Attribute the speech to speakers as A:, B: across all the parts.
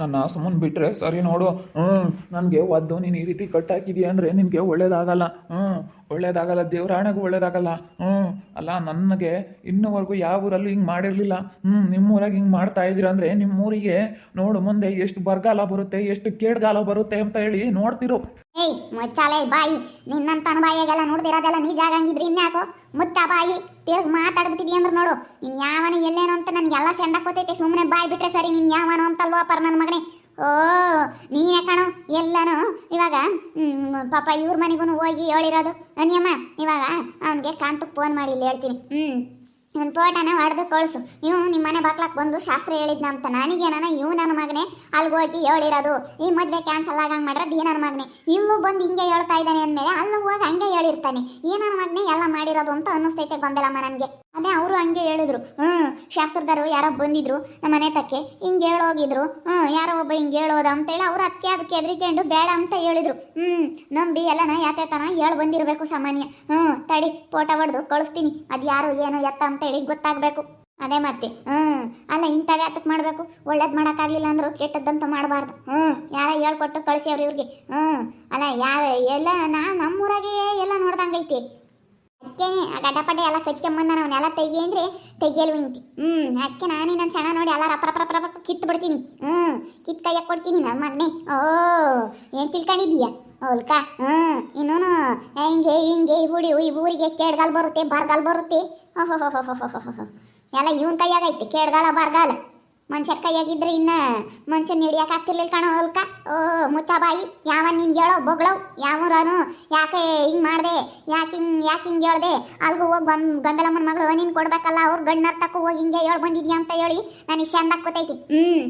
A: ನನ್ನ ಸುಮ್ಮನೆ ಬಿಟ್ಟರೆ ಸರಿ ನೋಡು. ಹ್ಞೂ ನನಗೆ ಒದ್ದು, ನೀನು ಈ ರೀತಿ ಕಟ್ಟಾಕಿದೀಯ ಅಂದರೆ ನಿನಗೆ ಒಳ್ಳೇದಾಗಲ್ಲ. ಹ್ಞೂ ಒಳ್ಳೇದಾಗಲ್ಲ ದೇವ್ರ ಹಣೆಗೂ ಒಳ್ಳೇದಾಗಲ್ಲ. ಹ್ಞೂ ಅಲ್ಲ, ನನಗೆ ಇನ್ನೂವರೆಗೂ ಯಾವ ಊರಲ್ಲೂ ಹಿಂಗೆ ಮಾಡಿರಲಿಲ್ಲ. ಹ್ಞೂ ನಿಮ್ಮೂರಾಗ ಹಿಂಗೆ ಮಾಡ್ತಾ ಇದ್ದೀರ ಅಂದರೆ ನಿಮ್ಮೂರಿಗೆ ನೋಡು ಮುಂದೆ ಎಷ್ಟು ಬರಗಾಲ ಬರುತ್ತೆ, ಎಷ್ಟು ಕೇಡ್ಗಾಲ ಬರುತ್ತೆ ಅಂತ ಹೇಳಿ ನೋಡ್ತಿರು.
B: ಏಯ್, ಮುಚ್ಚಾಲೇ, ಬಾಯಿ. ನಿನ್ನಂತನ ಬಾಯಿಗೆಲ್ಲ ನೋಡ್ದಿರೋದೆಲ್ಲ ನೀಜ ಆಗಂಗಿದ್ರಿ ಇನ್ಯಾಕೋ ಮುಚ್ಚ, ಬಾಯಿ. ತಿರ್ಗ್ ಮಾತಾಡ್ಬಿಟ್ಟಿದಿ ಅಂದ್ರೆ ನೋಡು. ನೀನ್ ಯಾವನ ಎಲ್ಲೇನು ಅಂತ ನನ್ಗೆಲ್ಲ ಸೆಂಡ ಕೂತೈತೆ ಸುಮ್ಮನೆ ಬಾಯಿ ಬಿಟ್ರೆ ಸರಿ, ನಿನ್ ಯಾವನು ಅಂತಲ್ವಾ ಪರ ನನ್ನ ಮಗನೇ. ಓ, ನೀನೇ ಕಾಣೋ, ಎಲ್ಲನು. ಇವಾಗ ಪಾಪ ಇವ್ರ ಮನೆಗೂ ಹೋಗಿ ಹೇಳಿರೋದು. ಅನ್ಯಮ್ಮ ಇವಾಗ, ಅವನಿಗೆ ಕಾಂತಕ್ಕೆ ಫೋನ್ ಮಾಡಿ, ಇಲ್ಲಿ ಹೇಳ್ತೀನಿ. ಹ್ಮ್. ಇವನ್ ಫೋಟೋನ ಹೊಡೆದು ಕಳಿಸು. ಇವನು ನಿಮ್ಮ ಮನೆ ಬಾಕ್ಲಾಕ್ ಬಂದು ಶಾಸ್ತ್ರ ಹೇಳಿದ್ನ ಅಂತ. ನನಗೇನ ಇವ್ ನನ್ನ ಮಗನೇ. ಅಲ್ಲಿ ಹೋಗಿ ಹೇಳಿರೋದು ಈ ಮದ್ವೆ ಕ್ಯಾನ್ಸಲ್ ಆಗಂಗೆ ಮಾಡ್ರೆ ಈ ನನ್ನ ಮಗನೇ. ಬಂದು ಹಿಂಗೆ ಹೇಳ್ತಾ ಇದ್ದಾನೆ ಅಂದ್ಮೇಲೆ ಅಲ್ಲಿ ಹೋಗಿ ಹಂಗೆ ಹೇಳಿರ್ತಾನೆ. ಈ ನನ್ನ ಮಗನೇ ಎಲ್ಲ ಮಾಡಿರೋದು ಅಂತ ಅನ್ನಿಸ್ತೈತೆ ಗೊಂಬೆಲಮ್ಮ ನನಗೆ. ಅದೇ ಅವರು ಹಂಗೆ ಹೇಳಿದ್ರು ಹ್ಞೂ ಶಾಸ್ತ್ರದಾರು ಯಾರೋ ಬಂದಿದ್ರು ನಮ್ಮ ಮನೆ ತಕ್ಕೆ ಹಿಂಗೆ ಹೇಳೋಗಿದ್ರು ಹ್ಞೂ ಯಾರೋ ಒಬ್ಬ ಹಿಂಗೆ ಹೇಳೋದ ಅಂತೇಳಿ ಅವ್ರು ಅದಕ್ಕೆ ಅದಕ್ಕೆ ಎದ್ರಿಕೊಂಡು ಬೇಡ ಅಂತ ಹೇಳಿದ್ರು. ಹ್ಞೂ ನಂಬಿ ಎಲ್ಲನ ಯಾತೆ ತನ ಹೇಳಿ ಬಂದಿರಬೇಕು ಸಾಮಾನ್ಯ. ಹ್ಞೂ ತಡಿ, ಫೋಟೋ ಹೊಡೆದು ಕಳಿಸ್ತೀನಿ, ಅದು ಯಾರು ಏನು ಎತ್ತ ಅಂತೇಳಿ ಗೊತ್ತಾಗಬೇಕು. ಅದೇ ಮತ್ತೆ ಹ್ಞೂ ಅಲ್ಲ ಇಂಥವು ಯಾತಕ್ಕೆ ಮಾಡಬೇಕು, ಒಳ್ಳೇದು ಮಾಡೋಕ್ಕಾಗಲಿಲ್ಲ ಅಂದ್ರು ಕೆಟ್ಟದ್ದಂತ ಮಾಡಬಾರ್ದು. ಹ್ಞೂ ಯಾರ ಹೇಳ್ಕೊಟ್ಟು ಕಳಿಸ್ಯವ್ರು ಇವ್ರಿಗೆ. ಹ್ಞೂ ಅಲ್ಲ ಯಾರ, ಎಲ್ಲ ನಾ ನಮ್ಮೂರಾಗೆ ಎಲ್ಲ ನೋಡ್ದಂಗೈತಿ. ಅದಕ್ಕೇನೆ ಆ ಗಡ್ಡಪಡ್ಡೆ ಎಲ್ಲ ಕಚ್ಕೊಂಬಂದ ಅವನ್ನೆಲ್ಲ ತೆಗಿ ಅಂದ್ರೆ ತೆಗಿಯಲ್ವ ಇಂತಿ ಹ್ಮ್ ಅದಕ್ಕೆ ನಾನೇ ನನ್ನ ಸಣ್ಣ ನೋಡಿ ಎಲ್ಲ ರಪ್ಪ ರಪ್ಪ ರಪ್ಪ ರಪ ಕಿತ್ತು ಬಿಡ್ತೀನಿ. ಹ್ಮ್ ಕಿತ್ ಕೈಯಾಗ ಕೊಡ್ತೀನಿ ನಮ್ಮ ಮಗನೇ. ಓ, ಏನ್ ತಿಳ್ಕೊಂಡಿದೀಯ ಹೋಲ್ಕ, ಹ್ಮ್, ಇನ್ನೂನು ಹಿಂಗೆ ಹಿಂಗೆ ಹುಡಿ ಈ ಊರಿಗೆ ಕೇಡ್ಗಾಲ್ ಬರುತ್ತೆ, ಬಾರ್ಗಾಲ್ ಬರುತ್ತೆ. ಓಹೋ ಎಲ್ಲ ಇವನ್ ಕೈಯಾಗೈತೆ ಕೇಡ್ಗಾಲ, ಬಾರ್ಗಾಲ. ಮನುಷ್ಯರ ಕೈಯಾಗಿದ್ರೆ ಇನ್ನ ಮನುಷ್ಯನ ಹಿಡಿಯಕ್ಕೆ ಆಗ್ತಿರ್ಲಿಲ್ಲ ಕಣೋ ಹೊಲ್ಕ. ಓ ಮುಚ್ಚ ಬಾಯಿ ಯಾವ ನೀನ್ ಹೇಳೋ ಬೊಗಳವ್ ಯಾವೂರನು? ಯಾಕೆ ಹಿಂಗ್ ಮಾಡ್ದೆ? ಯಾಕೆ ಹಿಂಗ್ ಯಾಕೆ ಹಿಂಗ್ ಹೇಳ್ದೆ? ಅಲ್ಗೂ ಹೋಗಿ ಬಂದ್ ಗಂಬೆಲಮ್ಮನ ಮಗಳು, ನಿನ್ ಕೊಡ್ಬೇಕಲ್ಲ, ಅವ್ರ ಗಂಡನ ತಕ್ಕ ಹೋಗಿ ಹಿಂಗೆ ಹೇಳ್ ಬಂದಿದ್ಯಾ ಅಂತ ಹೇಳಿ ನನಗೆ ಚಂದ ಕೂತೈತಿ ಹ್ಮ್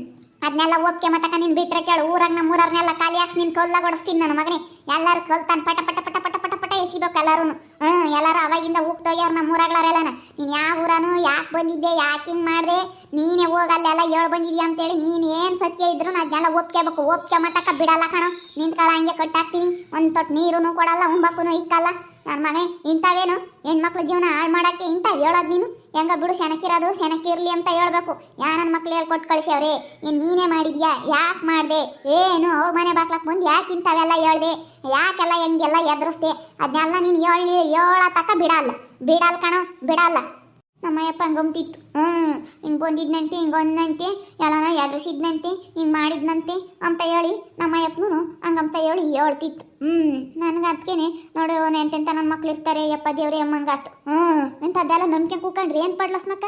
B: ಅದನ್ನೆಲ್ಲ ಓಕೆ ಮತ್ತಕ ನಿನ್ ಬಿಟ್ರೆ ಕೇಳು. ಊರಾಗ ನಮ್ಮ ಊರವ್ರನ್ನೆಲ್ಲ ಖಾಲಿ ಹಾಕಿ ನಿನ್ ಕೊಲ್ಲ ಕೊಡಿಸ್ತೀನಿ ನನ್ನ ಮಗನೇ. ಎಲ್ಲಾರು ಕಲ್ತಾನ, ಪಟ ಪಟ ಪಟ ಪಟ ಪಟ ಪಟ ಎಸಿಬೇಕು ಎಲ್ಲಾರು ಹ್ಮ್, ಎಲ್ಲರೂ ಅವಾಗಿಂದ ಹೋಗ್ತೋಗ್ಯಾರ ನಮ್ಮ ಊರಾಗ್ಲಾರೆಲ್ಲನ ನೀನು ಯಾವ ಊರನು ಯಾಕೆ ಬಂದಿದ್ದೆ, ಯಾಕೆ ಹಿಂಗೆ ಮಾಡಿದೆ? ನೀನೇ ಹೋಗಿ ಅಲ್ಲೆಲ್ಲ ಹೇಳ್ ಬಂದಿದ್ಯಾ ಅಂತೇಳಿ ನೀನು ಏನು ಸತ್ಯ ಇದ್ರು ಅದನ್ನೆಲ್ಲ ಒಪ್ಕೋಬೇಕು ಒಪ್ಕೆ ಮತ್ತಕ್ಕ ಬಿಡಲ್ಲ ಕಣೋ. ನಿಂತ್ಕೊಳ್ಳ ಹಂಗೆ ಕಟ್ಟಾಕ್ತೀನಿ. ಒಂದು ತೊಟ್ಟು ನೀರುನು ಕೊಡಲ್ಲ ಉಂಬಕ್ಕೂ ಇಕ್ಕಲ್ಲ. ನನ್ನ ಮನೆ ಇಂಥವೇನು? ಹೆಣ್ಮಕ್ಳು ಜೀವನ ಹಾಳು ಮಾಡಕ್ಕೆ ಇಂಥವು ಹೇಳೋದು ನೀನು? ಹೆಂಗ ಬಿಡು ಸೆನಕಿರೋದು ಸೆನಕಿರ್ಲಿ ಅಂತ ಹೇಳ್ಬೇಕು. ಯಾ ನನ್ನ ಮಕ್ಳು ಹೇಳ್ಕೊಟ್ಟು ಕಳಿಸ್ಯವ್ರೆ ನೀನು ನೀನೇ ಮಾಡಿದ್ಯಾ, ಯಾಕೆ ಮಾಡ್ದೆ? ಏನು ಅವ್ರ ಮನೆ ಬಾಕ್ಲಕ್ಕೆ ಬಂದು ಯಾಕೆ ಇಂಥವೆಲ್ಲ ಹೇಳ್ದೆ? ಯಾಕೆಲ್ಲ ಹೆಂಗೆಲ್ಲ ಎದುರಿಸ್ದೆ ಅದನ್ನೆಲ್ಲ ನೀನು ಹೇಳಿ ಹೇಳ ಬಿಡಲ್ಲ ಬಿಡಲ್ಲ ಕಣೋ ಬಿಡಲ್ಲ ನಮ್ಮಯ್ಯಪ್ಪ ಹಂಗಂತಿತ್ತು ಹ್ಞೂ ಹಿಂಗೆ ಬಂದಿದ್ನಂತೆ, ಹಿಂಗೆ ಒಂದಂತೆ ಎಲ್ಲನ ಎದುರಿಸಿದ್ನಂತೆ ಹಿಂಗೆ ಮಾಡಿದ್ನಂತೆ ಅಂತ ಹೇಳಿ ನಮ್ಮಯ್ಯಪ್ಪನೂ ಹಂಗಂತ ಹೇಳಿ ಹೇಳ್ತಿತ್ತು. ಹ್ಞೂ ನನಗೆ ಅದಕ್ಕೇನೆ ನೋಡು ಎಂತೆಂತ ನಮ್ಮ ಮಕ್ಳು ಇರ್ತಾರೆ, ಯಪ್ಪ ದೇವ್ರಿ ಅಮ್ಮಂಗಾತು ಹ್ಞೂ ಇಂಥದ್ದೆಲ್ಲ ನಂಬಿಕೆ ಕೂಕೊಂಡ್ರಿ, ಏನು ಪಡ್ಲಸ್ನಕ್ಕ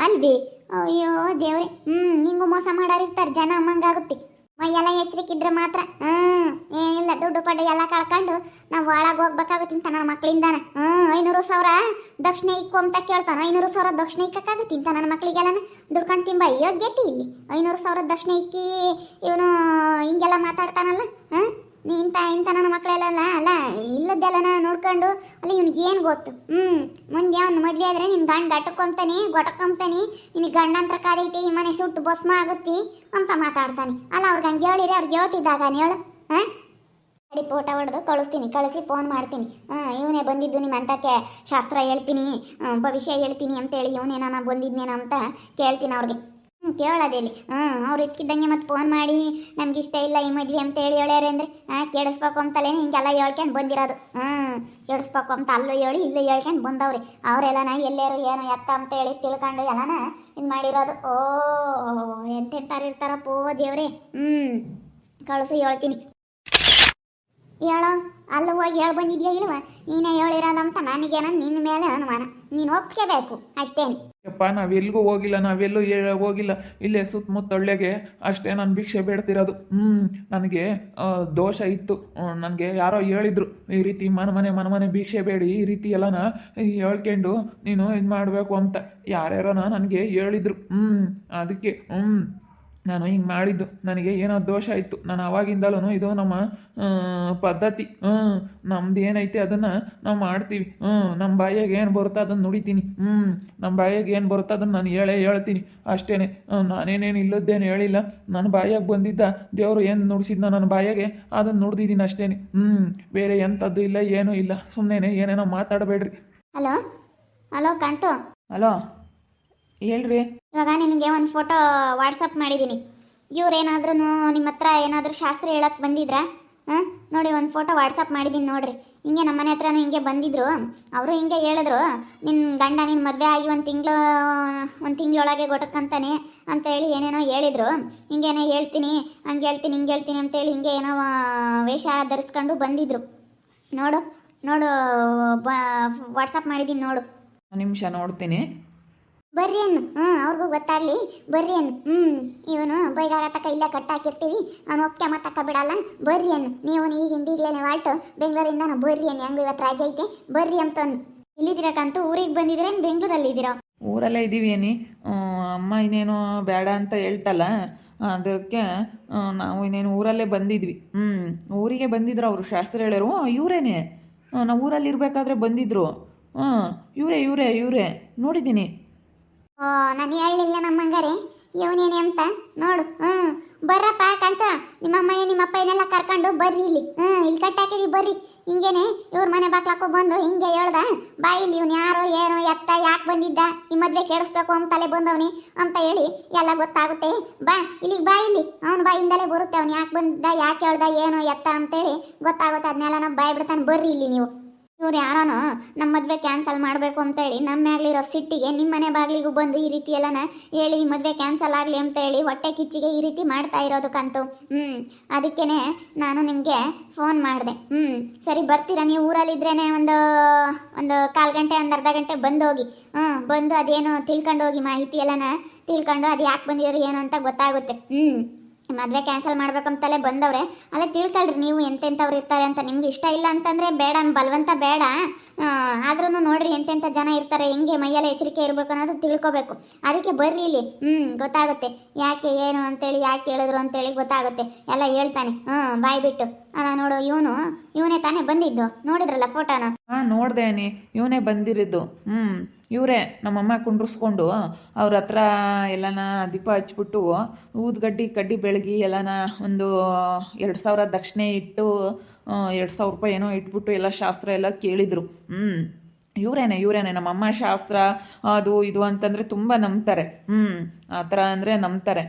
B: ಹಾಂ ಬಿ ಅಯ್ಯೋ ದೇವ್ರಿ ಹ್ಞೂ ಹಿಂಗೂ ಮೋಸ ಮಾಡಾರಿರ್ತಾರೆ, ಜನ ಅಮ್ಮಂಗಾಗುತ್ತೆ ಮೈಯೆಲ್ಲ ಎಚ್ಚರಿಕಿದ್ರೆ ಮಾತ್ರ. ಹ್ಮ್, ಏನಿಲ್ಲ, ದುಡ್ಡು ಪಡ್ಡು ಎಲ್ಲ ಕಳ್ಕೊಂಡು ನಾವು ಒಳಗೆ ಹೋಗ್ಬೇಕಾಗುತ್ತಿಂತ ನನ್ನ ಮಕ್ಕಳಿಂದಾನ ಹ್ಮ್, ಐನೂರು ಸಾವಿರ ದಕ್ಷಿಣ ಇಕ್ಕು ಅಂತ ಕೇಳ್ತಾನ. ಐನೂರು ಸಾವಿರ ದಕ್ಷಿಣ ಇಕ್ಕಾಗುತ್ತಿಂತ ನನ್ನ ಮಕ್ಕಳಿಗೆಲ್ಲನ ದುಡ್ಕೊಂಡು ತಿಂಬ ಯೋಗ್ಯತೆ ಇಲ್ಲಿ. ಐನೂರು ಸಾವಿರ ದಕ್ಷಿಣ ಇಕ್ಕಿ ಇವನು ಹಿಂಗೆಲ್ಲ ಮಾತಾಡ್ತಾನಲ್ಲ ಹಾಂ ನೀ ಇಂಥ ಇಂಥ ನನ್ನ ಮಕ್ಕಳೆಲ್ಲ ಅಲ್ಲ, ಇಲ್ಲದ್ದೆಲ್ಲನ ನೋಡ್ಕೊಂಡು ಅಲ್ಲಿ ಇವ್ನಿಗೆ ಏನು ಗೊತ್ತು? ಹ್ಞೂ ಮುಂದೆ ಅವ್ನು ಮದುವೆ ಆದರೆ ನಿನ್ನ ಗಂಡ ಗಟ್ಟಕೊಂತಾನೆ ಗೊಟಕೊಂತಾನೆ ನಿನಗೆ ಗಂಡಂತ್ರ ಕಾದೈತೆ ಈ ಮನೆ ಸುಟ್ಟು ಬಸ್ಮ ಆಗುತ್ತಿ ಅಂತ ಮಾತಾಡ್ತಾನೆ. ಅಲ್ಲ, ಅವ್ರಿಗೆ ಹಂಗೆ ಹೇಳಿರಿ, ಅವ್ರಿಗೆ ಹೇಳ್ತಿದ್ದಾಗ ಹೇಳು ಅಡಿ ಫೋಟೋ ಹೊಡೆದು ಕಳಿಸ್ತೀನಿ, ಕಳಿಸಿ ಫೋನ್ ಮಾಡ್ತೀನಿ. ಹಾಂ, ಇವನೇ ಬಂದಿದ್ದು ನಿಮ್ಮ ಅಂತಕ್ಕೆ ಶಾಸ್ತ್ರ ಹೇಳ್ತೀನಿ ಭವಿಷ್ಯ ಹೇಳ್ತೀನಿ ಅಂತೇಳಿ ಇವನೇನ ಬಂದಿದ್ನೇನ ಅಂತ ಕೇಳ್ತೀನಿ ಅವ್ರಿಗೆ. ಕೇಳೋದಿಲ್ಲಿ ಹ್ಞೂ ಅವ್ರು ಇದ್ಕಿದ್ದಂಗೆ ಮತ್ತೆ ಫೋನ್ ಮಾಡಿ ನಮ್ಗೆ ಇಷ್ಟ ಇಲ್ಲ ಈ ಮದ್ವೆ ಅಂತ ಹೇಳಿ ಹೇಳ್ಯಾರೆ ಅಂದರೆ ಹಾಂ ಕೇಳಿಸ್ಬೇಕು ಅಂತಲೇ ಹಿಂಗೆಲ್ಲ ಹೇಳ್ಕೊಂಡು ಬಂದಿರೋದು. ಹ್ಞೂ ಕೇಳಿಸ್ಬೇಕು ಅಂತ ಅಲ್ಲೂ ಹೇಳಿ ಇಲ್ಲೂ ಹೇಳ್ಕೊಂಡು ಬಂದವ್ರಿ. ನಾ ಎಲ್ಲೇರು ಏನು ಎತ್ತ ಅಂತ ಹೇಳಿ ತಿಳ್ಕೊಂಡು ಎಲ್ಲನ ಇದು ಮಾಡಿರೋದು. ಓ ಎಂತೆಂತಾರು ಪೋ ದೇವ್ರಿ. ಹ್ಞೂ ಕಳಿಸಿ ಹೇಳ್ತೀನಿ. ಹೇಳೋ ಅಲ್ಲಿ ಹೋಗಿ ಹೇಳಿ ಬಂದಿದ್ಯಾ ಇಲ್ವಾ? ನೀನೇ ಹೇಳಿರೋದಂತ ನನಗೇನ ನಿನ್ನ ಮೇಲೆ ಅನುಮಾನ. ನೀನು ಒಪ್ಕೋಬೇಕು, ಅಷ್ಟೇನು.
A: ಯಪ್ಪ, ನಾವೆಲ್ಗೂ ಹೋಗಿಲ್ಲ, ನಾವೆಲ್ಲೂ ಏ- ಹೋಗಿಲ್ಲ. ಇಲ್ಲೇ ಸುತ್ತಮುತ್ತ ಹಳ್ಳಿಗೆ ಅಷ್ಟೇ ನಾನು ಭಿಕ್ಷೆ ಬೇಡ್ತಿರೋದು. ಹ್ಞೂ ನನಗೆ ದೋಷ ಇತ್ತು. ನನಗೆ ಯಾರೋ ಹೇಳಿದ್ರು, ಈ ರೀತಿ ಮನೆ ಮನೆ ಭಿಕ್ಷೆ ಬೇಡಿ, ಈ ರೀತಿ ಎಲ್ಲನ ಹೇಳ್ಕೊಂಡು ನೀನು ಇದು ಮಾಡಬೇಕು ಅಂತ. ಯಾರ್ಯಾರೋನ ನನಗೆ ಹೇಳಿದ್ರು. ಹ್ಞೂ ಅದಕ್ಕೆ ಹ್ಞೂ ನಾನು ಹಿಂಗೆ ಮಾಡಿದ್ದು ನನಗೆ ಏನೋ ದೋಷ ಇತ್ತು ನಾನು ಅವಾಗಿಂದಲೂ ಇದು ನಮ್ಮ ಪದ್ಧತಿ. ಹ್ಞೂ ನಮ್ದು ಏನೈತೆ ಅದನ್ನು ನಾವು ಮಾಡ್ತೀವಿ. ಹ್ಞೂ ನಮ್ಮ ಬಾಯಿಯಾಗೆ ಏನು ಬರುತ್ತೆ ಅದನ್ನು ನುಡಿತೀನಿ. ಹ್ಞೂ ನಮ್ಮ ಬಾಯಿಯಾಗೆ ಏನು ಬರುತ್ತೆ ಅದನ್ನು ನಾನು ಹೇಳೇ ಹೇಳ್ತೀನಿ. ಅಷ್ಟೇ ನಾನೇನೇನು ಇಲ್ಲದ್ದೇನು ಹೇಳಿಲ್ಲ. ನನ್ನ ಬಾಯಿಯಾಗೆ ಬಂದಿದ್ದ ದೇವರು ಏನು ನುಡಿಸಿದ್ನ ನನ್ನ ಬಾಯಿಯಾಗೆ ಅದನ್ನು ನುಡ್ದಿದ್ದೀನಿ ಅಷ್ಟೇ ಹ್ಞೂ ಬೇರೆ ಎಂಥದ್ದು ಇಲ್ಲ ಏನೂ ಇಲ್ಲ. ಸುಮ್ಮನೆ ಏನೇನೋ ಮಾತಾಡಬೇಡ್ರಿ.
B: ಹಲೋ? ಹಲೋ ಕಾಂತು?
A: ಹಲೋ? ಹೇಳ್ರಿ.
B: ಇವಾಗ ನಿನಗೆ ಒಂದು ಫೋಟೋ ವಾಟ್ಸಪ್ ಮಾಡಿದ್ದೀನಿ ಇವ್ರೇನಾದ್ರೂ ನಿಮ್ಮ ಹತ್ರ ಏನಾದರೂ ಶಾಸ್ತ್ರ ಹೇಳಕ್ಕೆ ಬಂದಿದ್ರಾ? ಹಾಂ? ನೋಡಿ ಒಂದು ಫೋಟೋ ವಾಟ್ಸಪ್ ಮಾಡಿದ್ದೀನಿ ನೋಡ್ರಿ. ಹಿಂಗೆ ನಮ್ಮ ಮನೆ ಹತ್ರನೂ ಹಿಂಗೆ ಬಂದಿದ್ರು. ಅವರು ಹಿಂಗೆ ಹೇಳಿದ್ರು ನಿನ್ನ ಗಂಡ ನಿನ್ನ ಮದುವೆ ಆಗಿ ಒಂದು ತಿಂಗಳು ಒಂದು ತಿಂಗಳೊಳಗೆ ಗೊಟ್ಟಕ್ಕಂತಾನೆ ಅಂತ ಹೇಳಿ ಏನೇನೋ ಹೇಳಿದ್ರು. ಹಿಂಗೇನೋ ಹೇಳ್ತೀನಿ ಹಂಗೆ ಹೇಳ್ತೀನಿ ಹಿಂಗೆ ಹೇಳ್ತೀನಿ ಅಂತೇಳಿ ಹಿಂಗೆ ಏನೋ ವೇಷ ಧರಿಸ್ಕೊಂಡು ಬಂದಿದ್ರು. ನೋಡು ನೋಡು ಬ ವಾಟ್ಸಪ್ ಮಾಡಿದ್ದೀನಿ ನೋಡು.
C: ಒಂದು ನಿಮಿಷ ನೋಡ್ತೀನಿ.
B: ಬರ್ರಿ ಅನ್ನು ಹ್ಞೂ ಅವ್ರಿಗೂ ಗೊತ್ತಾಗ್ಲಿ. ಬರ್ರಿ ಅನ್ನು ಹ್ಞೂ ಇವನು ಬೈಗಾರ ತಕ್ಕ ಇಲ್ಲೇ ಕಟ್ಟಾಕಿರ್ತೀವಿ. ಅವ್ನು ಒಪ್ಕೆ ಮತ್ತಕ್ಕ ಬಿಡಲ್ಲ ಬರ್ರಿ ಅನ್ನು ನೀವು ಈಗಿಂದ ಈಗಲೇ ವಾಲ್ಟು. ಬೆಂಗಳೂರಿಂದ ಬರ್ರಿ ಅನ್ನು ಹೆಂಗು ಇವತ್ತು ರಾಜ ಐತೆ? ಬರ್ರಿ ಅಂತಂದು ಇಲ್ಲಿದ್ದೀರಕ್ಕಂತೂ ಊರಿಗೆ ಬಂದಿದ್ರೇನು ಬೆಂಗಳೂರಲ್ಲಿ ಇದ್ದೀರಾ?
C: ಊರಲ್ಲೇ ಇದ್ದೀವಿ ಏನಿ ಅಮ್ಮ ಇನ್ನೇನು ಬೇಡ ಅಂತ ಹೇಳ್ತಲ್ಲ. ಅದಕ್ಕೆ ನಾವು ಇನ್ನೇನು ಊರಲ್ಲೇ ಬಂದಿದ್ವಿ. ಹ್ಞೂ ಊರಿಗೆ ಬಂದಿದ್ರು ಅವರು ಶಾಸ್ತ್ರ ಹೇಳೋರು ಇವರೇನೆ? ನಾವು ಊರಲ್ಲಿ ಇರಬೇಕಾದ್ರೆ ಬಂದಿದ್ರು. ಹಾಂ ಇವರೇ ಇವರೇ ಇವರೇ. ನೋಡಿದ್ದೀನಿ.
B: ಓ ನಾನು ಹೇಳಲಿಲ್ಲ ನಮ್ಮಂಗಾರೆ. ಇವನೇನೆ ಅಂತ ನೋಡು, ಹ್ಞೂ. ಬರ್ರಪ್ಪ ಕಾಂತ, ನಿಮ್ಮಮ್ಮ ನಿಮ್ಮಪ್ಪ ಏನೆಲ್ಲ ಕರ್ಕೊಂಡು ಬರ್ರಿ ಇಲ್ಲಿ. ಹ್ಞೂ, ಇಲ್ಲಿ ಕಟ್ಟಾಕಿದಿ ಬರ್ರಿ. ಹಿಂಗೇನೆ ಇವ್ರ ಮನೆ ಬಾಕ್ಲಾಕೋ ಬಂದು ಹಿಂಗೆ ಹೇಳ್ದ ಬಾ ಇಲ್ಲಿ ಇವ್ನು ಯಾರು ಏನು ಎತ್ತ ಯಾಕೆ ಬಂದಿದ್ದ, ಈ ಮದ್ವೆ ಕೇಳಿಸ್ಬೇಕು ಅಂತಲೇ ಬಂದವನಿ ಅಂತ ಹೇಳಿ ಎಲ್ಲ ಗೊತ್ತಾಗುತ್ತೆ. ಬಾ, ಇಲ್ಲಿಗೆ ಬಾ ಇಲ್ಲಿ. ಅವನ ಬಾಯಿಂದಲೇ ಬರುತ್ತೆ, ಅವ್ನು ಯಾಕೆ ಬಂದಿದ್ದ, ಯಾಕೆ ಹೇಳ್ದ, ಏನು ಎತ್ತ ಅಂತೇಳಿ ಗೊತ್ತಾಗುತ್ತೆ. ಅದನ್ನೆಲ್ಲ ನಾವು ಬಾಯಿ ಬಿಡ್ತಾನೆ ಬರ್ರಿ ಇಲ್ಲಿ ನೀವು. ಇವ್ರು ಯಾರೋ ನಮ್ಮ ಮದುವೆ ಕ್ಯಾನ್ಸಲ್ ಮಾಡಬೇಕು ಅಂತೇಳಿ ನಮ್ಮ ಮ್ಯಾಗ್ಲಿರೋ ಸಿಟ್ಟಿಗೆ ನಿಮ್ಮ ಮನೆ ಬಾಗಿಲಿಗೂ ಬಂದು ಈ ರೀತಿ ಎಲ್ಲನ ಹೇಳಿ ಈ ಮದುವೆ ಕ್ಯಾನ್ಸಲ್ ಆಗಲಿ ಅಂತ ಹೇಳಿ ಹೊಟ್ಟೆ ಕಿಚ್ಚಿಗೆ ಈ ರೀತಿ ಮಾಡ್ತಾ ಇರೋದಕ್ಕಂತೂ ಹ್ಞೂ ಅದಕ್ಕೇ ನಾನು ನಿಮಗೆ ಫೋನ್ ಮಾಡಿದೆ. ಹ್ಞೂ ಸರಿ ಬರ್ತೀರಾ ನೀವು ಊರಲ್ಲಿದ್ರೇ ಒಂದು ಒಂದು ಕಾಲು ಗಂಟೆ, ಒಂದು ಅರ್ಧ ಗಂಟೆ ಬಂದು ಹೋಗಿ ಹ್ಞೂ ಬಂದು ಅದೇನು ತಿಳ್ಕೊಂಡು ಹೋಗಿ ಮಾಹಿತಿ ಎಲ್ಲನ ತಿಳ್ಕೊಂಡು ಅದು ಯಾಕೆ ಬಂದಿರೋ ಏನು ಅಂತ ಗೊತ್ತಾಗುತ್ತೆ. ಹ್ಞೂ ಮದುವೆ ಕ್ಯಾನ್ಸಲ್ ಮಾಡ್ಬೇಕಂತಲೇ ಬಂದವ್ರೆ, ಅಲ್ಲೇ ತಿಳ್ಕೊಳ್ರಿ ನೀವು ಎಂತೆಂಥವ್ರು ಇರ್ತಾರೆ ಅಂತ. ನಿಮ್ಗೆ ಇಷ್ಟ ಇಲ್ಲ ಅಂತಂದರೆ ಬೇಡ ಬಲವಂತ ಬೇಡ. ಆದ್ರೂ ನೋಡ್ರಿ ಎಂತೆಂಥ ಜನ ಇರ್ತಾರೆ, ಹೆಂಗೆ ಮೈಯಲ್ಲಿ ಎಚ್ಚರಿಕೆ ಇರಬೇಕು ಅನ್ನೋದು ತಿಳ್ಕೊಬೇಕು. ಅದಕ್ಕೆ ಬರ್ರಿ ಇಲ್ಲಿ. ಹ್ಞೂ ಗೊತ್ತಾಗುತ್ತೆ. ಯಾಕೆ, ಏನು ಅಂತೇಳಿ, ಯಾಕೆ ಹೇಳಿದ್ರು ಅಂತೇಳಿ ಗೊತ್ತಾಗುತ್ತೆ. ಎಲ್ಲ ಹೇಳ್ತಾನೆ. ಹ್ಞೂ ಬಾಯ್ ಬಿಟ್ಟು. ಅಲ್ಲ ನೋಡು, ಇವನು, ಇವನೇ ತಾನೇ ಬಂದಿದ್ದು. ನೋಡಿದ್ರಲ್ಲ ಫೋಟೋನ
C: ಹಾಂ ನೋಡ್ದೇನೆ ಇವನೇ ಬಂದಿರಿದ್ದು ಹ್ಞೂ ಇವರೇ ನಮ್ಮಮ್ಮ ಕುಂಡ್ರಿಸ್ಕೊಂಡು, ಅವ್ರ ಹತ್ರ ಎಲ್ಲನ ದೀಪ ಹಚ್ಬಿಟ್ಟು ಊದ್ಗಡ್ಡಿ ಕಡ್ಡಿ ಬೆಳಗಿ ಎಲ್ಲನ ಒಂದು ಎರಡು ಸಾವಿರ ದಕ್ಷಿಣೆ ಇಟ್ಟು ಎರಡು ಸಾವಿರ ರೂಪಾಯಿ ಏನೋ ಇಟ್ಬಿಟ್ಟು ಎಲ್ಲ ಶಾಸ್ತ್ರ ಎಲ್ಲ ಕೇಳಿದರು. ಹ್ಞೂ ಇವರೇನೆ ಇವರೇನೆ, ನಮ್ಮಮ್ಮ ಶಾಸ್ತ್ರ, ಅದು ಇದು ಅಂತಂದರೆ ತುಂಬ ನಂಬ್ತಾರೆ. ಹ್ಞೂ ಆ ಥರ ಅಂದರೆ ನಂಬ್ತಾರೆ.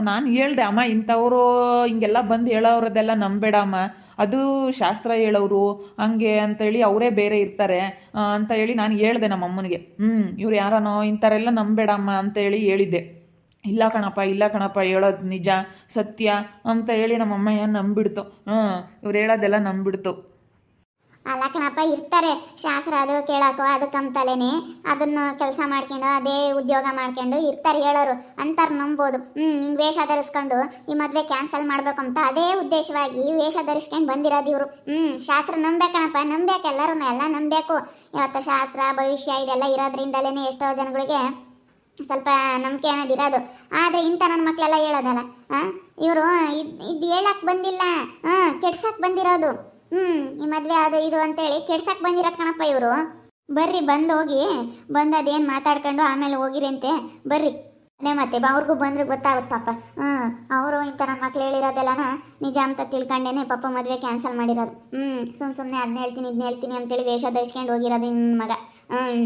C: ನಾನು ಹೇಳ್ದೆ, ಅಮ್ಮ, ಇಂಥವರು ಹಿಂಗೆಲ್ಲ ಬಂದು ಹೇಳೋರದೆಲ್ಲ ನಂಬೇಡ ಅಮ್ಮ. ಅದು ಶಾಸ್ತ್ರ ಹೇಳೋರು ಹಂಗೆ ಅಂತೇಳಿ ಅವರೇ ಬೇರೆ ಇರ್ತಾರೆ ಅಂತ ಹೇಳಿ ನಾನು ಹೇಳ್ದೆ ನಮ್ಮ ಅಮ್ಮನಿಗೆ. ಹ್ಞೂ ಇವ್ರು ಯಾರನೋ ಇಂಥವರೆಲ್ಲ ನಂಬೇಡಮ್ಮ ಅಂತ ಹೇಳಿ ಹೇಳಿದ್ದೆ. ಇಲ್ಲ ಕಣಪ್ಪ ಇಲ್ಲ ಕಣಪ್ಪ, ಹೇಳೋದು ನಿಜ, ಸತ್ಯ, ಅಂತ ಹೇಳಿ ನಮ್ಮ ಅಮ್ಮ ಏನು ನಂಬಿಡ್ತು? ಹ್ಞೂ ಇವ್ರು ಹೇಳೋದೆಲ್ಲ ನಂಬಿಡ್ತು.
B: ಅಲ್ಲ ಕಣಪ್ಪ, ಇರ್ತಾರೆ. ಶಾಸ್ತ್ರ ಅದು ಕೇಳಕ್ಕೋ ಅದಕ್ಕಂತಲೇನೆ ಅದನ್ನ ಕೆಲಸ ಮಾಡ್ಕೊಂಡು, ಅದೇ ಉದ್ಯೋಗ ಮಾಡ್ಕೊಂಡು ಇರ್ತಾರೆ ಹೇಳೋರು. ಅಂತಾರೆ ನಂಬೋದು. ಹ್ಞೂ ಹಿಂಗೆ ವೇಷ ಧರಿಸ್ಕೊಂಡು ಈ ಮದುವೆ ಕ್ಯಾನ್ಸಲ್ ಮಾಡ್ಬೇಕಂತ ಅದೇ ಉದ್ದೇಶವಾಗಿ ವೇಷ ಧರಿಸ್ಕೊಂಡು ಬಂದಿರೋದು ಇವರು. ಹ್ಞೂ ಶಾಸ್ತ್ರ ನಂಬೇಕಣಪ್ಪ ನಂಬೇಕು ಎಲ್ಲರೂ ಎಲ್ಲ ನಂಬೇಕು ಇವತ್ತು ಶಾಸ್ತ್ರ, ಭವಿಷ್ಯ ಇದೆಲ್ಲ ಇರೋದ್ರಿಂದಲೇ ಎಷ್ಟೋ ಜನಗಳಿಗೆ ಸ್ವಲ್ಪ ನಂಬಿಕೆ ಅನ್ನೋದು ಇರೋದು. ಆದರೆ ಇಂಥ ನನ್ನ ಮಕ್ಕಳೆಲ್ಲ ಹೇಳೋದಲ್ಲ ಹಾಂ ಇವರು ಇದು ಹೇಳಕ್ಕೆ ಬಂದಿಲ್ಲ ಹಾಂ ಕೆಡ್ಸಕ್ಕೆ ಬಂದಿರೋದು. ಹ್ಞೂ ಈ ಮದ್ವೆ ಅದು ಇದು ಅಂತೇಳಿ ಕೆಡ್ಸಕ್ ಬಂದಿರ ಕಣಪ್ಪ ಇವರು. ಬರ್ರಿ ಬಂದು ಹೋಗಿ ಬಂದು ಅದೇನು ಮಾತಾಡ್ಕೊಂಡು ಆಮೇಲೆ ಹೋಗಿರಂತೆ ಬರ್ರಿ. ಅದೇ ಮತ್ತೆ, ಅವ್ರಿಗೂ ಬಂದ್ರೆ ಗೊತ್ತಾಗುತ್ತೆ ಪಾಪ. ಹ್ಞೂ ಅವರು ಇಂಥ ನನ್ನ ಮಕ್ಳು ಹೇಳಿರೋದೆಲ್ಲನ ನಿಜ ಅಂತ ತಿಳ್ಕೊಂಡೇನೆ ಪಾಪ ಮದುವೆ ಕ್ಯಾನ್ಸಲ್ ಮಾಡಿರೋದು. ಹ್ಞೂ ಸುಮ್ಮ ಸುಮ್ಮನೆ ಅದನ್ನ ಹೇಳ್ತೀನಿ ಇದನ್ನ ಹೇಳ್ತೀನಿ ಅಂತೇಳಿ ವೇಷ ಧರಿಸ್ಕೊಂಡು ಹೋಗಿರೋದು ನಿನ್ನ ಮಗ. ಹ್ಞೂ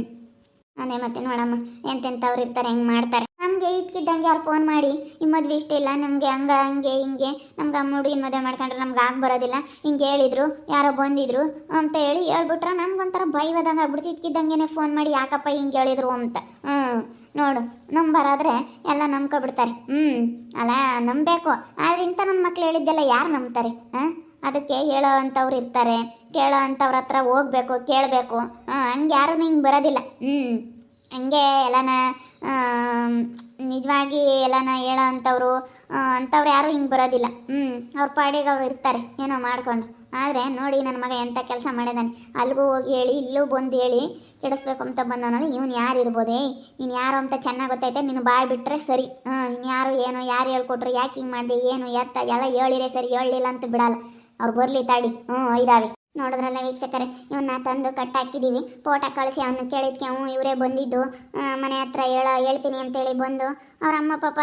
B: ಅದೇ ಮತ್ತೆ ನೋಡಮ್ಮ, ಎಂತೆಂಥವ್ರು ಇರ್ತಾರೆ, ಹೆಂಗೆ ಮಾಡ್ತಾರೆ. ನಮಗೆ ಇಟ್ಕಿದ್ದಂಗೆ ಅವ್ರು ಫೋನ್ ಮಾಡಿ, ಈ ಮದುವೆ ಇಷ್ಟ ಇಲ್ಲ, ನಮಗೆ ಹಂಗ, ಹಂಗೆ, ಹಿಂಗೆ, ನಮ್ಗೆ ಅಮ್ಮ ಹುಡುಗಿನ ಮದುವೆ ಮಾಡ್ಕೊಂಡ್ರೆ ನಮ್ಗೆ ಆಗ ಬರೋದಿಲ್ಲ, ಹಿಂಗೆ ಹೇಳಿದ್ರು, ಯಾರೋ ಬಂದಿದ್ರು ಅಂತ ಹೇಳಿ ಹೇಳ್ಬಿಟ್ರೆ ನಮ್ಗೊಂಥರ ಭಯವಾದಂಗೆ ಆಗ್ಬಿಡ್ತು ಇದ್ಕಿದ್ದಂಗೆ ಫೋನ್ ಮಾಡಿ, ಯಾಕಪ್ಪ ಹಿಂಗೆ ಹೇಳಿದ್ರು? ಅಂತ. ಹ್ಞೂ ನೋಡು ನಂಬರಾದ್ರೆ ಎಲ್ಲ ನಂಬ್ಕೊಬಿಡ್ತಾರೆ. ಹ್ಞೂ ಅಲ್ಲ, ನಂಬಬೇಕು. ಆದ್ರೆ ಇಂಥ ನನ್ನ ಮಕ್ಳು ಹೇಳಿದ್ದೆಲ್ಲ ಯಾರು ನಂಬ್ತಾರೆ, ಹಾಂ? ಅದಕ್ಕೆ ಹೇಳೋ ಅಂಥವ್ರು ಇರ್ತಾರೆ, ಕೇಳೋ ಅಂಥವ್ರ ಹತ್ರ ಹೋಗ್ಬೇಕು, ಕೇಳಬೇಕು. ಹಾಂ, ಹಂಗೆ ಯಾರೂ ಹಿಂಗೆ ಬರೋದಿಲ್ಲ. ಹ್ಞೂ ಹಂಗೆ ಎಲ್ಲನ ನಿಜವಾಗಿ ಎಲ್ಲನ ಹೇಳೋ ಅಂಥವ್ರು ಅಂಥವ್ರು ಯಾರೂ ಹಿಂಗೆ ಬರೋದಿಲ್ಲ. ಹ್ಞೂ ಅವ್ರ ಪಾಡಿಗೆ ಅವ್ರು ಇರ್ತಾರೆ, ಏನೋ ಮಾಡ್ಕೊಂಡು. ಆದರೆ ನೋಡಿ ನನ್ನ ಮಗ ಎಂಥ ಕೆಲಸ ಮಾಡಿದಾನೆ ಅಲ್ಲಿಗೂ ಹೋಗಿ ಹೇಳಿ, ಇಲ್ಲೂ ಬಂದು ಹೇಳಿ ಕೆಡಿಸ್ಬೇಕು ಅಂತ ಬಂದವನಲ್ಲಿ, ಇವ್ನು ಯಾರು ಇರ್ಬೋದೇ? ನೀನು ಯಾರು ಅಂತ ಚೆನ್ನಾಗಿ ಗೊತ್ತೈತೆ ನೀನು ಬಾಯ್ ಬಿಟ್ಟರೆ ಸರಿ. ಹಾಂ ನೀನು ಯಾರು ಏನು, ಯಾರು ಹೇಳ್ಕೊಟ್ರು, ಯಾಕೆ ಹಿಂಗೆ ಮಾಡಿದೆ, ಏನು, ಎತ್ತ, ಎಲ್ಲ ಹೇಳಿರೇ ಸರಿ, ಹೇಳಲಿಲ್ಲ ಅಂತ ಬಿಡಲ್ಲ. ಅವ್ರು ಬರಲಿ ತಾಡಿ. ಹ್ಞೂ ಇದಾವೆ ನೋಡಿದ್ರಲ್ಲ ವೀಕ್ಷಕರೇ ಇವನ್ನ ತಂದು ಕಟ್ಟಾಕಿದ್ದೀವಿ ಫೋಟೋ ಕಳಿಸಿ ಅವನು ಕೇಳಿದ್ಕೆ ಅವನು ಇವರೇ ಬಂದಿದ್ದು. ಮನೆ ಹತ್ರ ಹೇಳ, ಹೇಳ್ತೀನಿ ಅಂತೇಳಿ ಬಂದು, ಅವರಮ್ಮ ಪಾಪ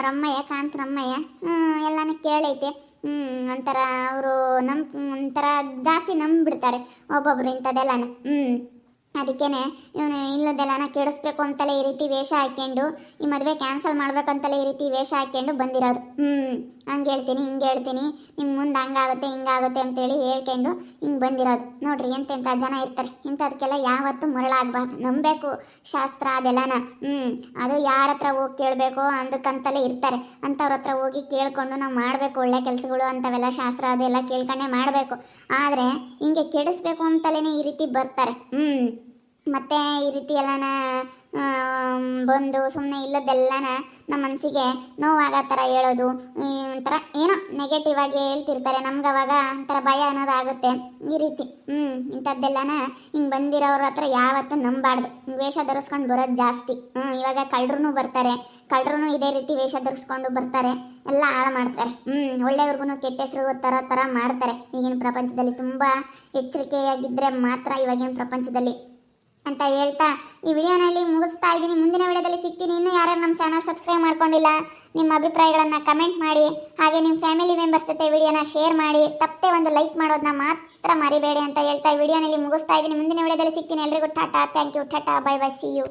B: ರಮ್ಮಯ್ಯ ಕಾಂತರಮ್ಮಯ್ಯ ಎಲ್ಲನೂ ಕೇಳೈತೆ. ಹ್ಞೂ, ಒಂಥರ ಅವರು ನಮ್, ಒಂಥರ ಜಾಸ್ತಿ ನಂಬಿಬಿಡ್ತಾರೆ, ಒಬ್ಬೊಬ್ರು ಇಂಥದ್ದೆಲ್ಲನ. ಹ್ಞೂ. ಅದಕ್ಕೇನೆ ಇವನು ಇಲ್ಲದೆಲ್ಲನ ಕೆಡಿಸ್ಬೇಕು ಅಂತಲೇ ಈ ರೀತಿ ವೇಷ ಹಾಕ್ಕೊಂಡು ಈ ಮದುವೆ ಕ್ಯಾನ್ಸಲ್ ಮಾಡ್ಬೇಕಂತಲೇ ಈ ರೀತಿ ವೇಷ ಹಾಕ್ಕೊಂಡು ಬಂದಿರೋದು. ಹ್ಞೂ ಹಂಗೆ ಹೇಳ್ತೀನಿ, ಹಿಂಗೆ ಹೇಳ್ತೀನಿ. ನಿಮ್ಮ ಮುಂದೆ ಹಂಗಾಗುತ್ತೆ, ಹಿಂಗಾಗುತ್ತೆ ಅಂತೇಳಿ ಹೇಳ್ಕೊಂಡು ಹಿಂಗೆ ಬಂದಿರೋದು. ನೋಡ್ರಿ ಎಂತೆಂಥ ಜನ ಇರ್ತಾರೆ. ಇಂಥದಕ್ಕೆಲ್ಲ ಯಾವತ್ತೂ ಮರಳಾಗಬಾರ್ದು. ನಂಬಬೇಕು ಶಾಸ್ತ್ರ ಅದೆಲ್ಲನ. ಹ್ಞೂ ಅದು ಯಾರ ಹತ್ರ ಹೋಗಿ ಕೇಳಬೇಕು ಅಂದಕ್ಕಂತಲೇ ಇರ್ತಾರೆ. ಅಂಥವ್ರ ಹತ್ರ ಹೋಗಿ ಕೇಳ್ಕೊಂಡು ನಾವು ಮಾಡಬೇಕು ಒಳ್ಳೆ ಕೆಲಸಗಳು ಅಂಥವೆಲ್ಲ ಶಾಸ್ತ್ರ ಅದೆಲ್ಲ ಕೇಳ್ಕೊಂಡೇ ಮಾಡಬೇಕು. ಆದರೆ ಹಿಂಗೆ ಕೆಡಿಸ್ಬೇಕು ಅಂತಲೇ ಈ ರೀತಿ ಬರ್ತಾರೆ. ಹ್ಞೂ ಮತ್ತೆ ಈ ರೀತಿ ಎಲ್ಲನ ಬಂದು ಸುಮ್ಮನೆ ಇಲ್ಲದೆಲ್ಲನ ನಮ್ಮ ಮನಸ್ಸಿಗೆ ನೋವಾಗೋ ಥರ ಹೇಳೋದು. ಒಂಥರ ಏನೋ ನೆಗೆಟಿವ್ ಆಗಿ ಹೇಳ್ತಿರ್ತಾರೆ. ನಮ್ಗೆ ಅವಾಗ ಒಂಥರ ಭಯ ಅನ್ನೋದಾಗುತ್ತೆ. ಈ ರೀತಿ ಹ್ಞೂ ಇಂಥದ್ದೆಲ್ಲನ ಹಿಂಗೆ ಬಂದಿರೋರ ಹತ್ರ ಯಾವತ್ತೂ ನಂಬಾರ್ದು. ವೇಷ ಧರಿಸ್ಕೊಂಡು ಬರೋದು ಜಾಸ್ತಿ. ಹ್ಞೂ ಇವಾಗ ಕಳ್ಳರೂ ಬರ್ತಾರೆ. ಕಳ್ಳರೂ ಇದೇ ರೀತಿ ವೇಷ ಧರಿಸ್ಕೊಂಡು ಬರ್ತಾರೆ. ಎಲ್ಲ ಹಾಳು ಮಾಡ್ತಾರೆ. ಹ್ಞೂ ಒಳ್ಳೆಯವ್ರಿಗೂ ಕೆಟ್ಟ ಹೆಸರು ಥರ ಥರ ಮಾಡ್ತಾರೆ. ಈಗಿನ ಪ್ರಪಂಚದಲ್ಲಿ ತುಂಬ ಎಚ್ಚರಿಕೆಯಾಗಿದ್ದರೆ ಮಾತ್ರ ಇವಾಗಿನ ಪ್ರಪಂಚದಲ್ಲಿ. ಅಂತ ಹೇಳ್ತಾ ಈ ವಿಡಿಯೋನಲ್ಲಿ ಮುಗಿಸ್ತಾ ಇದ್ದೀನಿ. ಮುಂದಿನ ವಿಡಿಯೋದಲ್ಲಿ ಸಿಗ್ತೀನಿ. ಇನ್ನೂ ಯಾರ್ಯಾರು ನಮ್ಮ ಚಾನಲ್ ಸಬ್ಸ್ಕ್ರೈಬ್ ಮಾಡ್ಕೊಂಡಿಲ್ಲ, ನಿಮ್ಮ ಅಭಿಪ್ರಾಯಗಳನ್ನು ಕಮೆಂಟ್ ಮಾಡಿ, ಹಾಗೆ ನಿಮ್ಮ ಫ್ಯಾಮಿಲಿ ಮೆಂಬರ್ಸ್ ಜೊತೆ ವಿಡಿಯೋನ ಶೇರ್ ಮಾಡಿ ತಪ್ಪೇ ಒಂದು ಲೈಕ್ ಮಾಡೋದನ್ನ ಮಾತ್ರ ಮರಿಬೇಡಿ ಅಂತ ಹೇಳ್ತಾ ಈ ವಿಡಿಯೋನಲ್ಲಿ ಮುಗಿಸ್ತಾ ಇದ್ದೀನಿ. ಮುಂದಿನ ವಿಡಿಯೋದಲ್ಲಿ ಸಿಗ್ತೀನಿ. ಎಲ್ರಿಗೂ tata. Thank you tata. Bye bye see you